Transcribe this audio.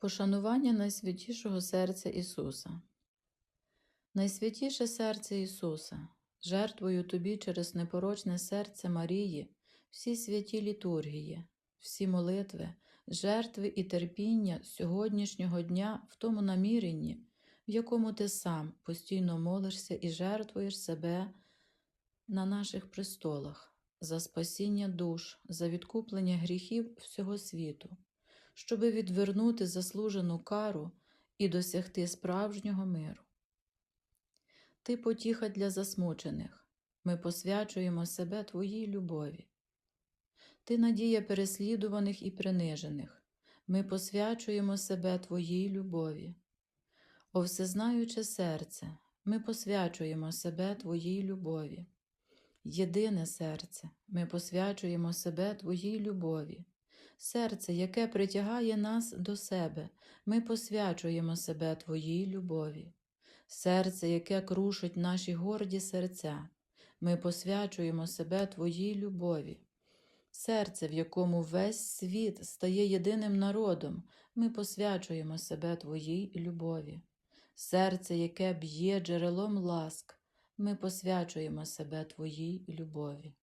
Пошанування найсвятішого серця Ісуса. Найсвятіше серце Ісуса, жертвою Тобі через непорочне серце Марії, всі святі літургії, всі молитви, жертви і терпіння сьогоднішнього дня в тому наміренні, в якому ти сам постійно молишся і жертвуєш себе на наших престолах за спасіння душ, за відкуплення гріхів всього світу, щоби відвернути заслужену кару і досягти справжнього миру. Ти потіха для засмучених, ми посвячуємо себе Твоїй любові. Ти надія переслідуваних і принижених, ми посвячуємо себе Твоїй любові. О всезнаюче серце, ми посвячуємо себе Твоїй любові. Єдине серце, ми посвячуємо себе Твоїй любові. Серце, яке притягає нас до себе, ми посвячуємо себе Твоїй любові. Серце, яке крушить наші горді серця, ми посвячуємо себе Твоїй любові. Серце, в якому весь світ стає єдиним народом, ми посвячуємо себе Твоїй любові. Серце, яке б'є джерелом ласк, ми посвячуємо себе Твоїй любові.